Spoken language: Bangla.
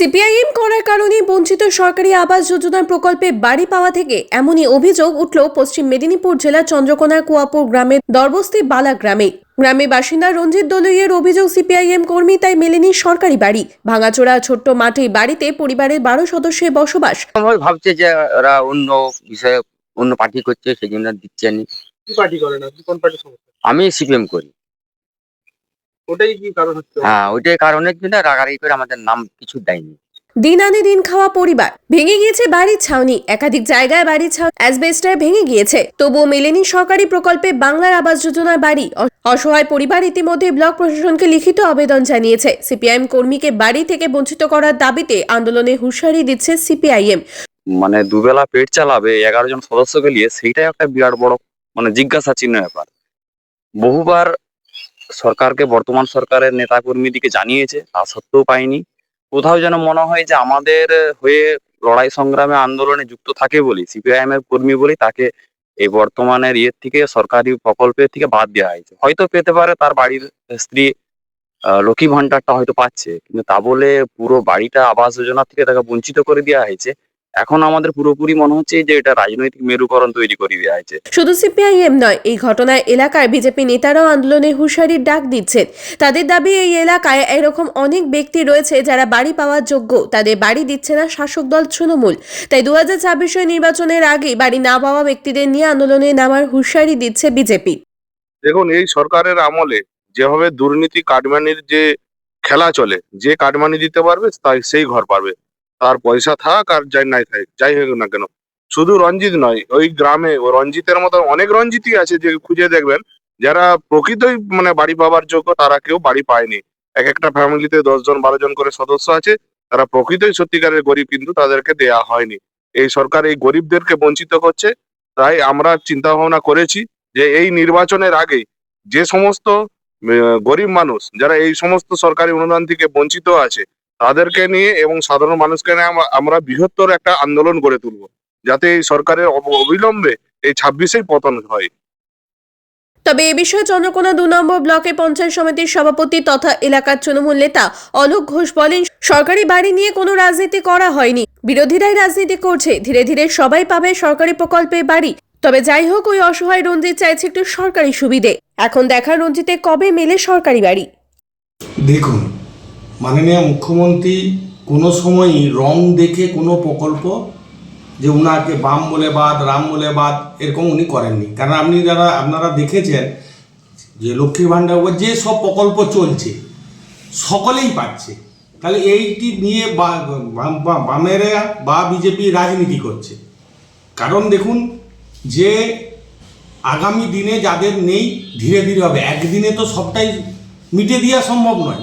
সিপিআইএম করার কারণে বঞ্চিত সরকারি আবাস যোজনার প্রকল্পে বাড়ি পাওয়া থেকে এমনই অভিযোগ উঠল পশ্চিম মেদিনীপুর জেলার চন্দ্রকোনার কুয়াপুর গ্রামের দরবস্তি বালা গ্রামে। গ্রামে বাসিন্দা রঞ্জিত দলইয়ের অভিযোগ সিপিআইএম কর্মী তাই মেলেনি সরকারি বাড়ি। ভাঙাচোরা ছোট্ট মাঠে বাড়িতে পরিবারের বারো সদস্যের বসবাস। আমার ভাবছে যে ওরা অন্য বিষয়ে অন্য পার্টি করছে সেই জন্য দিচ্ছে আমি সিপিএম করি। ওটাই কি কারণ হচ্ছে? হ্যাঁ ওইটাই কারণের জন্য রাগারাগি করে আমাদের নাম কিছু দেয়নি। দিন আনে দিন খাওয়া পরিবার। ভেঙে গিয়েছে বাড়ির ছাউনি একাধিক জায়গায় বাড়ির ছাউনি ভেঙে গিয়েছে। তবুও মেলেনি সরকারি প্রকল্পে বাংলার আবাস যোজনার বাড়ি। অসহায় পরিবার ইতিমধ্যে ব্লক প্রশাসনকে লিখিত আবেদন জানিয়েছে। সিপিআইএম কর্মীকে বাড়ি থেকে বঞ্চিত করার দাবিতে আন্দোলনে হুঁশিয়ারি দিচ্ছে সিপিআইএম। মানে দুবেলা পেট চালাবে এগারো জন সদস্যকে নিয়ে সেইটাই একটা বিরাট বড় মানে জিজ্ঞাসা চিহ্ন ব্যাপার। বহুবার সরকারকে, বর্তমান সরকারের নেতাকর্মীদিকে জানিয়েছে, তা সত্ত্বেও পাইনি। কোথাও যেন মনে হয় যে আমাদের হয়ে লড়াই সংগ্রামে আন্দোলনে যুক্ত থাকে বলি সিপিআইএম এর কর্মী বলি তাকে এই বর্তমানের ইয়ের থেকে, সরকারি প্রকল্পের থেকে বাদ দেওয়া হয়েছে। হয়তো পেতে পারে তার বাড়ির স্ত্রী লক্ষ্মী ভান্ডারটা হয়তো পাচ্ছে। কিন্তু তা বলে পুরো বাড়িটা আবাস যোজনা থেকে তাকে বঞ্চিত করে দেওয়া হয়েছে। এখন আমাদের পুরোপুরি মনে হচ্ছে যে এটা রাজনৈতিক মেরুকরণ তৈরি করে দেওয়া হয়েছে শুধু সিপিআইএম নয় এই ঘটনায় এলাকায় বিজেপি নেতারাও আন্দোলনে হুঁশিয়ারির ডাক দিচ্ছেন তাদের দাবি এই এলাকায় এরকম অনেক ব্যক্তি রয়েছে যারা বাড়ি পাওয়ার যোগ্য তাদের বাড়ি দিচ্ছে না শাসক দল তৃণমূল। তাই দু হাজার ছাব্বিশের নির্বাচনের আগে বাড়ি না পাওয়া ব্যক্তিদের নিয়ে আন্দোলনে নামার হুঁশিয়ারি দিচ্ছে বিজেপি। দেখুন এই সরকারের আমলে যেভাবে দুর্নীতি কাটমানির যে খেলা চলে যে কাটমানি দিতে পারবে তাই সেই ঘর পারবে। তার পয়সা থাক আর যাই নাই থাক যাই হোক না কেন। শুধু রঞ্জিত নয়, ওই গ্রামে ও রঞ্জিতের মতো অনেক রঞ্জিতই আছে যে খুঁজে দেখবেন, যারা প্রকৃতই মানে বাড়ি পাওয়ার যোগ্য তারা কেউ বাড়ি পায়নি। এক একটা ফ্যামিলিতে দশ জন বারো জন করে সদস্য আছে, তারা প্রকৃতই সত্যিকারের গরিব কিন্তু তাদেরকে দেয়া হয়নি। এই সরকার এই গরিবদেরকে বঞ্চিত করছে, তাই আমরা চিন্তা ভাবনা করেছি যে এই নির্বাচনের আগে যে সমস্ত গরিব মানুষ, যারা এই সমস্ত সরকারি অনুদান থেকে বঞ্চিত আছে তাদেরকে নিয়ে এবং সাধারণ মানুষকে নিয়ে আমরা- বৃহত্তর একটা আন্দোলন গড়ে তুলব যাতে এই সরকারের অব- অবিলম্বে এই ছাব্বিশেই পতন হয়। তবে এ বিষয়ে চন্দ্রকোনা দু নম্বর ব্লকে পঞ্চায়েত সমিতির সভাপতি তথা এলাকার তৃণমূল নেতা অলোক ঘোষ বলেন সরকারি বাড়ি নিয়ে কোনো রাজনীতি করা হয়নি। বিরোধীরাই রাজনীতি করছে ধীরে ধীরে সবাই পাবে সরকারি প্রকল্পে বাড়ি। তবে যাই হোক ওই অসহায় রঞ্জিত চাইছে একটু সরকারি সুবিধে। এখন দেখা রঞ্জিতে কবে মেলে সরকারি বাড়ি? দেখুন মাননীয় মুখ্যমন্ত্রী কোনো সময়ই রং দেখে কোনো প্রকল্প যে উনাকে বাম বলে বাদ, রাম বলে বাদ, এরকম উনি করেননি। কারণ আপনি যারা, আপনারা দেখেছেন যে লক্ষ্মী ভাণ্ডার যে সব প্রকল্প চলছে, সকলেই পাচ্ছে। তাহলে এইটি নিয়ে বামেরা বা বিজেপি রাজনীতি করছে। কারণ দেখুন, যে আগামী দিনে যাদের নেই, ধীরে ধীরে হবে। একদিনে তো সবটাই মিটে দেওয়া সম্ভব নয়।